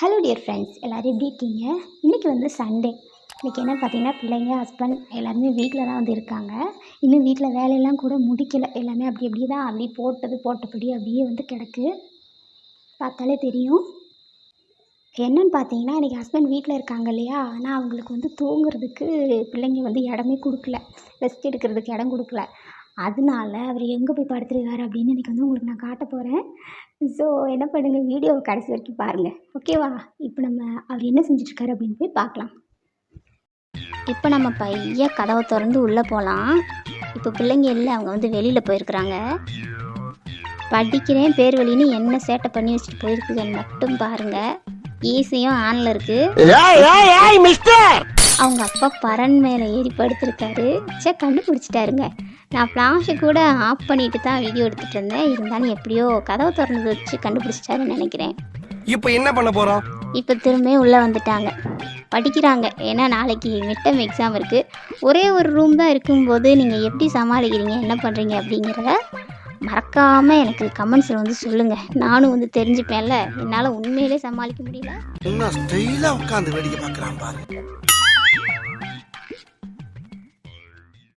Hello dear friends எல்லோரும் எப்படி இருக்கீங்க? இன்றைக்கி வந்து சண்டே இன்றைக்கி என்ன பார்த்தீங்கன்னா பிள்ளைங்க ஹஸ்பண்ட் எல்லாருமே வீட்டில் தான் வந்து இருக்காங்க. இன்னும் வீட்டில் வேலையெல்லாம் கூட முடிக்கலை. எல்லாமே அப்படி அப்படியே தான் அப்படியே போட்டது போட்டபடி அப்படியே வந்து கிடக்கு. பார்த்தாலே தெரியும். என்னன்னு பார்த்தீங்கன்னா இன்றைக்கி ஹஸ்பண்ட் வீட்டில் இருக்காங்க இல்லையா? ஆனால் அவங்களுக்கு வந்து தூங்குறதுக்கு பிள்ளைங்க வந்து இடமே கொடுக்கல. ரெஸ்ட் எடுக்கிறதுக்கு இடம் கொடுக்கல. அதனால அவர் எங்கே போய் படுத்துருக்காரு அப்படின்னு இன்றைக்கி வந்து உங்களுக்கு நான் காட்ட போகிறேன் ஸோ என்ன பண்ணுங்கள் வீடியோவை கடைசி வரைக்கும் பாருங்கள் ஓகேவா இப்போ நம்ம அவர் என்ன செஞ்சிட்ருக்காரு அப்படின்னு போய் பார்க்கலாம். இப்போ நம்ம பையன் கதவை திறந்து உள்ளே போகலாம் இப்போ பிள்ளைங்க இல்லை அவங்க வந்து வெளியில் போயிருக்கிறாங்க. படிக்கிறேன் பேர் வழின்னு என்ன சேட்டை பண்ணி வச்சுட்டு போயிருக்குதுன்னு மட்டும் பாருங்கள் ஈஸியும் ஆனில் இருக்குது அவங்க அப்பா பரன் மேலே ஏறி படுத்திருக்காரு. சே கண்டுபிடிச்சிட்டாருங்க. நான் ஃப்ளாஷை கூட ஆஃப் பண்ணிட்டு தான் வீடியோ எடுத்துகிட்டு இருந்தேன். இருந்தாலும் எப்படியோ கதவை திறந்து வச்சு கண்டுபிடிச்சிட்டாருன்னு நினைக்கிறேன். இப்போ என்ன பண்ண போறோம்? இப்போ திரும்ப உள்ளே வந்துட்டாங்க. படிக்கிறாங்க. ஏன்னா நாளைக்கு மிட்டம் எக்ஸாம் இருக்குது ஒரே ஒரு ரூம் தான் இருக்கும்போது நீங்கள் எப்படி சமாளிக்கிறீங்க? என்ன பண்ணுறீங்க அப்படிங்கிறத மறக்காமல் எனக்கு கமெண்ட்ஸில் வந்து சொல்லுங்கள் நானும் வந்து தெரிஞ்சுப்பேன்ல. என்னால் உண்மையிலே சமாளிக்க முடியல. உட்காந்து வேடிக்கை பார்க்கறான் பாரு.